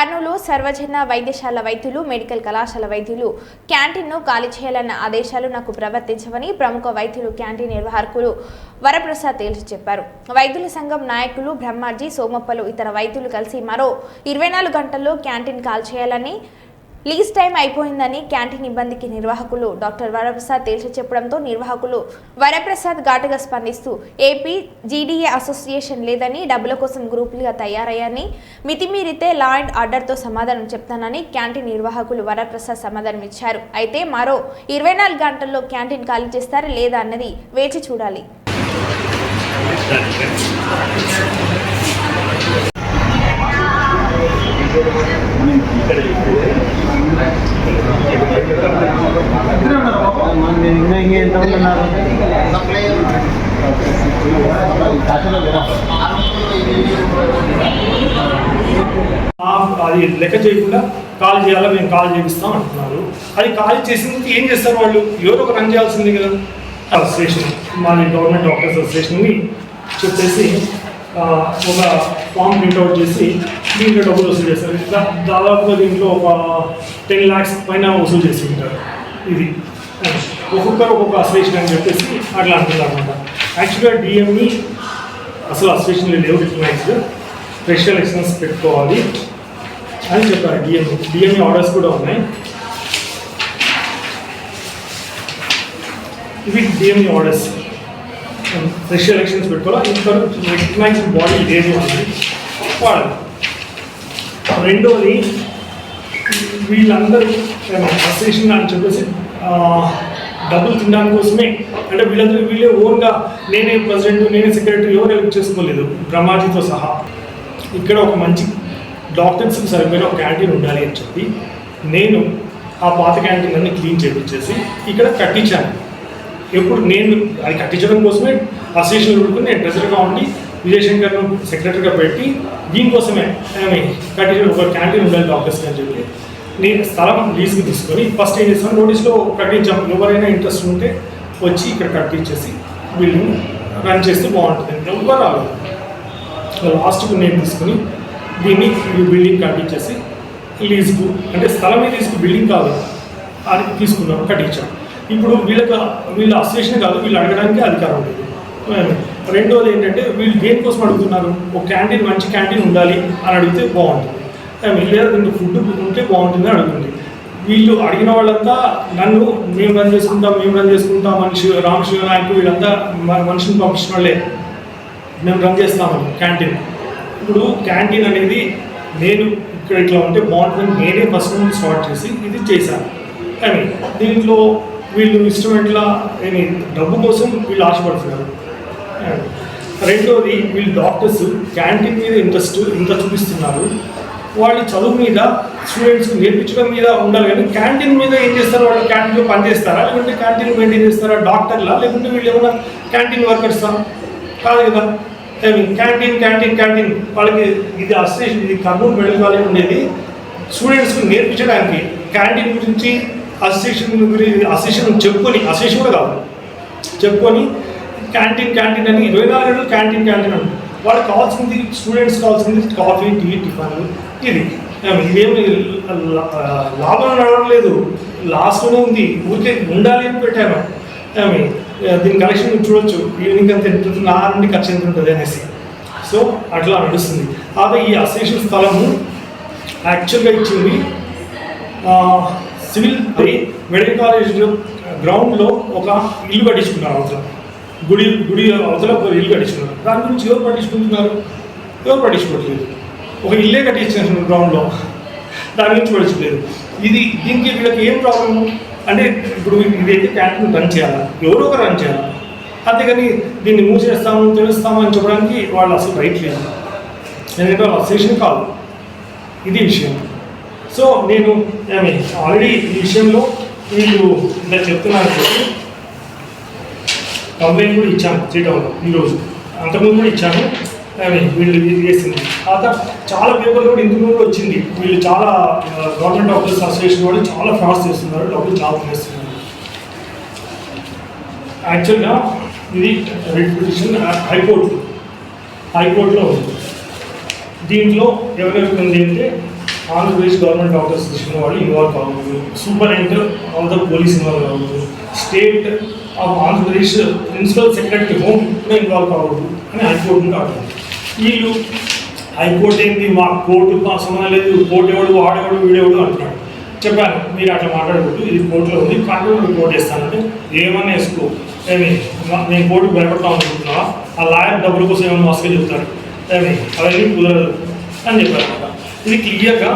కర్నూలు సర్వజన వైద్యశాల వైద్యులు మెడికల్ కళాశాల వైద్యులు క్యాంటీన్ను ఖాళీ చేయాలన్న ఆదేశాలు నాకు ప్రవర్తించవని ప్రముఖ వైద్యులు క్యాంటీన్ నిర్వాహకులు వరప్రసాద్ తేల్చి చెప్పారు. వైద్యుల సంఘం నాయకులు బ్రహ్మాజీ సోమప్పలు ఇతర వైద్యులు కలిసి మరో ఇరవై నాలుగు గంటల్లో క్యాంటీన్ కాల్ చేయాలని లీజ్ టైం అయిపోయిందని క్యాంటీన్ ఇబ్బందికి నిర్వాహకులు డాక్టర్ వరప్రసాద్ తేల్చి చెప్పడంతో నిర్వాహకులు వరప్రసాద్ ఘాటుగా స్పందిస్తూ ఏపీ జీడీఏ అసోసియేషన్ లేదని డబ్బుల కోసం గ్రూపులుగా తయారయ్యాని మితిమీరితే లా అండ్ ఆర్డర్తో సమాధానం చెప్తానని క్యాంటీన్ నిర్వాహకులు వరప్రసాద్ సమాధానం ఇచ్చారు. అయితే మరో ఇరవై నాలుగు గంటల్లో క్యాంటీన్ ఖాళీ చేస్తారా లేదా అన్నది వేచి చూడాలి. ఎంతమంది ఉన్నారు? అది లెక్క చేయకుండా కాల్ చేయాలా? మేము కాల్ చేపిస్తాం అంటున్నారు. అది కాల్ చేసిన తర్వాత ఏం చేస్తారు వాళ్ళు? ఎవరో ఒక రన్ చేయాల్సింది కదా. అసోసియేషన్ మాది గవర్నమెంట్ డాక్టర్స్ అసోసియేషన్ని చెప్పేసి ఒక ఫామ్ ప్రింట్అవుట్ చేసి దీంట్లో డబ్బులు వసూలు చేస్తారు. దా- దాదాపుగా దీంట్లో ఒక టెన్ ల్యాక్స్ పైన వసూలు చేసి ఉంటారు. ఇది. ఒక్కొక్కరు ఒక్కొక్క అసోసియేషన్ అని చెప్పేసి అట్లా అంటున్నారు అనమాట యాక్చువల్గా డిఎంఈ అసలు అసోసియేషన్లు లేవు రికగ్నైజ్డ్ స్పెషల్ ఎక్సెన్స్ పెట్టుకోవాలి అని చెప్పారు డిఎంఈ డిఎంఈ ఆర్డర్స్ కూడా ఉన్నాయి. ఇవి డిఎంఈ ఆర్డర్స్ స్పెషల్ ఎలక్షన్స్ పెట్టుకోవాలి? ఇంకా రికగ్నైజ్డ్ బాడీ లేదు అని వాడాలి రెండోది వీళ్ళందరూ అసోసియేషన్ అని చెప్పేసి డబ్బులు తినడానికి కోసమే. అంటే వీళ్ళందరూ వీళ్ళే ఓన్గా నేనే ప్రెసిడెంట్ నేనే సెక్రటరీ ఎవరు ఎలక్ట్ చేసుకోలేదు. బ్రహ్మాజీతో సహా. ఇక్కడ ఒక మంచి డాక్టర్స్కి సరిపోయిన ఒక క్యాంటీన్ ఉండాలి అని చెప్పి నేను ఆ పాత క్యాంటీన్ అన్ని క్లీన్ చేయించేసి ఇక్కడ కట్టించాను. ఎప్పుడు నేను అది కట్టించడం కోసమే అసోసియేషన్ కొడుకుని నేను ట్రెజర్గా ఉండి విజయశంకర్ను సెక్రటరీగా పెట్టి దీనికోసమే ఆమె కట్టించిన ఒక క్యాంటీన్ ఉండాలి డాక్టర్స్కి అని చెప్పి నేను స్థలం లీజ్కి తీసుకొని ఫస్ట్ ఏం చేస్తాను నోటీస్లో ప్రకటించాం ఎవరైనా ఇంట్రెస్ట్ ఉంటే వచ్చి ఇక్కడ కట్టించేసి బిల్డింగ్ రన్ చేస్తే బాగుంటుంది. ఎవరు రాలేదు లాస్ట్కు నేను తీసుకుని దీన్ని ఈ బిల్డింగ్ కట్టించేసి లీజుకు అంటే స్థలమే తీసుకు బిల్డింగ్ కాదు అది తీసుకున్నాం కట్టించాం ఇప్పుడు వీళ్ళకి వీళ్ళ అసోసియేషన్ కాదు వీళ్ళు అడగడానికి అధికారం లేదు రెండోది ఏంటంటే వీళ్ళు దేనికోసం అడుగుతున్నారు? ఒక క్యాంటీన్ మంచి క్యాంటీన్ ఉండాలి అని అడిగితే బాగుంటుంది. I లేదా దీనికి ఫుడ్ ఉంటే బాగుంటుంది అని అడుగుతుంది. వీళ్ళు అడిగిన వాళ్ళంతా నన్ను మేము రన్ చేసుకుంటాం మేము రన్ చేసుకుంటాం మనిషి రామశివ నాయకు వీళ్ళంతా మ- మనిషిని పంపించిన వాళ్ళే. మేము రన్ చేస్తామని క్యాంటీన్. ఇప్పుడు క్యాంటీన్ అనేది నేను ఇక్కడ ఇట్లా ఉంటే బాగుంటుందని నేనే ఫస్ట్ నుండి స్టార్ట్ చేసి ఇది చేశాను. కానీ దీంట్లో వీళ్ళు ఇన్స్ట్రుమెంట్ల ఏమి డబ్బు కోసం వీళ్ళు ఆశపడుతున్నారు. రెండోది వీళ్ళు డాక్టర్స్ క్యాంటీన్ మీద ఇంట్రెస్ట్ ఇంత చూపిస్తున్నారు. వాళ్ళు చదువు మీద స్టూడెంట్స్కి నేర్పించడం మీద ఉండాలి. కానీ క్యాంటీన్ మీద ఏం చేస్తారు వాళ్ళు క్యాంటీన్లో పనిచేస్తారా లేకుంటే క్యాంటీన్ మెయింటైన్ చేస్తారా? డాక్టర్లా? లేకుంటే వీళ్ళు ఏమైనా క్యాంటీన్ వర్కర్సా కాదు కదా. క్యాంటీన్ క్యాంటీన్ క్యాంటీన్ వాళ్ళకి ఇది అసోసియేషన్ ఇది కర్నూలు మెడికల్ కాలేజ్ ఉండేది. స్టూడెంట్స్కి నేర్పించడానికి క్యాంటీన్ గురించి అసోసియేషన్ గురించి అసోసియేషన్ చెప్పుకొని అసోసియేషన్ కూడా కాదు. చెప్పుకొని క్యాంటీన్ క్యాంటీన్ అని ఇరవై నాలుగు గంటలు క్యాంటీన్ క్యాంటీన్ అని. వాళ్ళకి కావాల్సింది స్టూడెంట్స్ కావాల్సింది కాఫీ టీ టిఫిన్ ఇది. ఇదేమి లాభం నడవడం లేదు. లాస్ట్లోనే ఉంది. ఊరికే ఉండాలి అని పెట్టాను ఆమె దీని కలెక్షన్ చూడొచ్చు. ఈవినింగ్ అంత ఎంత ఉంటుంది ఆరు నుండి ఖర్చు ఎంత ఉంటుంది అనేసి. సో అట్లా నడుస్తుంది. అదే ఈ అసోసియేషన్ స్థలము యాక్చువల్గా ఇచ్చింది సివిల్ మెడికల్ కాలేజ్లో గ్రౌండ్లో ఒక ఇల్లు కట్టించుకున్నారు అవతల. గుడి గుడి అవతల ఒక ఇల్లు కట్టించుకున్నారు. దాని గురించి ఎవరు పట్టించుకుంటున్నారు? ఎవరు పట్టించుకోవట్లేదు? ఒక ఇల్లే కట్టించారు గ్రౌండ్లో దాని గురించి పట్టించుకోలేదు ఇది దీనికి వీళ్ళకి ఏం ప్రాబ్లమ్ అంటే ఇప్పుడు ఇదైతే క్యాంటీన్ రన్ చేయాలా? ఎవరో ఒక రన్ చేయాలి? అంతేగాని దీన్ని మూసేస్తాము తెలుస్తాము అని చెప్పడానికి వాళ్ళు అసలు రైట్ లేదు ఎందుకంటే వాళ్ళు అసోసియేషన్ కాదు. ఇది విషయం. సో నేను ఆల్రెడీ ఈ విషయంలో వీళ్ళు ఇలా చెప్తున్నారు చెప్పి కంప్లైంట్ కూడా ఇచ్చాను శ్రీటౌన్లో ఈరోజు. అంతకుముందు కూడా ఇచ్చాను. అని వీళ్ళు చేసింది. తర్వాత చాలా పేపర్లు కూడా ఇంతకు వచ్చింది. వీళ్ళు చాలా గవర్నమెంట్ డాక్టర్స్ అసోసియేషన్ వాళ్ళు చాలా ఫ్రాడ్స్ చేస్తున్నారు డబ్బులు చాలా చేస్తున్నారు. యాక్చువల్గా ఇది రిట్ పిటిషన్ హైకోర్టు హైకోర్టులో ఉంది. దీంట్లో ఎవరెవరికి ఉంది అంటే ఆంధ్రప్రదేశ్ గవర్నమెంట్ డాక్టర్స్ అసోసియేషన్ వాళ్ళు ఇన్వాల్వ్ కావద్దు superintendent of the police involve కావద్దు state of Andhra Pradesh principal secretary home కూడా ఇన్వాల్వ్ కావద్దు అని హైకోర్టు నుండి వీళ్ళు హైకోర్టు ఏంటి? మా కోర్టు మా సంబంధం లేదు. కోర్టు ఎవడు వాడేవాడు వీడేవాడు అంటున్నాడు. చెప్పాను. మీరు అట్లా మాట్లాడకూడదు. ఇది కోర్టులో ఉంది. కంట్రోల్ రిపోర్ట్ చేస్తానంటే ఏమన్నా వేసుకో. ఏమి? నేను కోర్టుకు భయపడతాం అనుకుంటున్నావా? ఆ లాయర్ డబ్బుల కోసం ఏమైనా మస్తుగా చెప్తాడు. ఏమి? అవన్నీ కుదరదు అని చెప్పారు ఇది క్లియర్గా